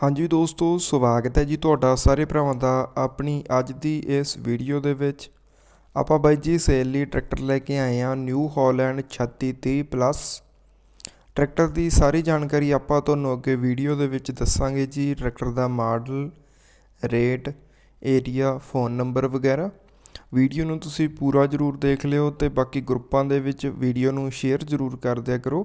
ਹਾਂਜੀ ਦੋਸਤੋ, ਸਵਾਗਤ ਹੈ ਜੀ ਤੁਹਾਡਾ ਸਾਰੇ ਭਰਾਵਾਂ ਦਾ ਆਪਣੀ ਅੱਜ ਦੀ ਇਸ ਵੀਡੀਓ ਦੇ ਵਿੱਚ। ਆਪਾਂ ਬਾਈ ਜੀ ਸੇਲ ਲਈ ਟਰੈਕਟਰ ਲੈ ਕੇ ਆਏ ਹਾਂ ਨਿਊ ਹਾਲੈਂਡ 3630 ਪਲੱਸ ਟਰੈਕਟਰ ਦੀ ਸਾਰੀ ਜਾਣਕਾਰੀ ਆਪਾਂ ਤੁਹਾਨੂੰ ਅੱਗੇ ਵੀਡੀਓ ਦੇ ਵਿੱਚ ਦੱਸਾਂਗੇ ਜੀ। ਟਰੈਕਟਰ ਦਾ model, rate, area, phone number ਵਗੈਰਾ। ਵੀਡੀਓ ਨੂੰ ਤੁਸੀਂ ਪੂਰਾ ਜ਼ਰੂਰ ਦੇਖ ਲਿਓ ਤੇ ਬਾਕੀ ਗਰੁੱਪਾਂ ਦੇ ਵਿੱਚ ਵੀਡੀਓ ਨੂੰ ਸ਼ੇਅਰ ਜ਼ਰੂਰ ਕਰ ਦਿਆ ਕਰੋ।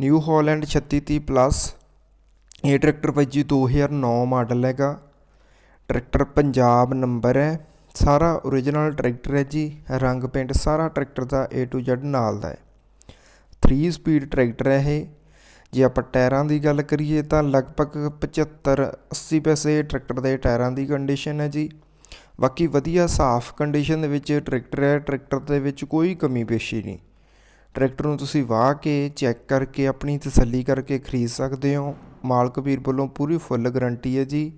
ਨਿਊ ਹਾਲੈਂਡ 3630 ਪਲੱਸ ਇਹ ਟਰੈਕਟਰ ਭਾਈ ਜੀ 2009 ਮਾਡਲ ਹੈਗਾ। ਟਰੈਕਟਰ ਪੰਜਾਬ ਨੰਬਰ ਹੈ। ਸਾਰਾ origignal ਟਰੈਕਟਰ ਹੈ ਜੀ। ਰੰਗ ਪੇਂਟ ਸਾਰਾ ਟਰੈਕਟਰ ਦਾ A to Z ਨਾਲ ਦਾ ਹੈ। 3 ਸਪੀਡ ਟਰੈਕਟਰ ਹੈ ਇਹ। ਜੇ ਆਪਾਂ ਟਾਇਰਾਂ ਦੀ ਗੱਲ ਕਰੀਏ ਤਾਂ ਲਗਭਗ 75 80 ਪੈਸੇ ਟਰੈਕਟਰ ਦੇ ਟਾਇਰਾਂ ਦੀ ਕੰਡੀਸ਼ਨ ਹੈ ਜੀ। ਬਾਕੀ ਵਧੀਆ ਸਾਫ਼ ਕੰਡੀਸ਼ਨ ਦੇ ਵਿੱਚ ਟਰੈਕਟਰ ਹੈ। ਟਰੈਕਟਰ ਦੇ ਵਿੱਚ ਕੋਈ ਕਮੀ ਪੇਸ਼ੀ ਨਹੀਂ। ਟਰੈਕਟਰ ਨੂੰ ਤੁਸੀਂ ਵਾਹ ਕੇ ਚੈੱਕ ਕਰਕੇ ਆਪਣੀ ਤਸੱਲੀ ਕਰਕੇ ਖਰੀਦ ਸਕਦੇ ਹੋ। ਮਾਲਕ ਵੀਰ ਵੱਲੋਂ ਪੂਰੀ ਫੁੱਲ ਗਾਰੰਟੀ ਹੈ ਜੀ।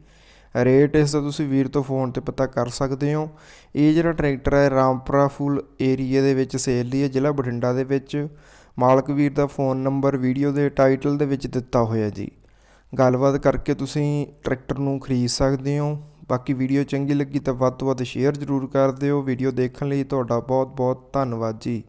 ਰੇਟ ਇਸ ਦਾ ਤੁਸੀਂ ਵੀਰ ਤੋਂ ਫੋਨ ਤੇ ਪਤਾ ਕਰ ਸਕਦੇ ਹੋ। ਇਹ ਜਿਹੜਾ ਟਰੈਕਟਰ ਹੈ ਰਾਮਪੁਰਾ ਫੁੱਲ ਏਰੀਆ ਦੇ ਵਿੱਚ ਸੇਲ ਲਈ ਹੈ, ਜ਼ਿਲ੍ਹਾ ਬਠਿੰਡਾ ਦੇ ਵਿੱਚ। ਮਾਲਕ ਵੀਰ ਦਾ ਫੋਨ ਨੰਬਰ ਵੀਡੀਓ ਦੇ ਟਾਈਟਲ ਦੇ ਵਿੱਚ ਦਿੱਤਾ ਹੋਇਆ ਜੀ। ਗੱਲਬਾਤ ਕਰਕੇ ਤੁਸੀਂ ਟਰੈਕਟਰ ਨੂੰ ਖਰੀਦ ਸਕਦੇ ਹੋ। ਬਾਕੀ ਵੀਡੀਓ ਚੰਗੀ ਲੱਗੀ ਤਾਂ ਵੱਧ ਤੋਂ ਵੱਧ ਸ਼ੇਅਰ ਜ਼ਰੂਰ ਕਰ ਦਿਓ। ਵੀਡੀਓ ਦੇਖਣ ਲਈ ਤੁਹਾਡਾ ਬਹੁਤ ਬਹੁਤ ਧੰਨਵਾਦ ਜੀ।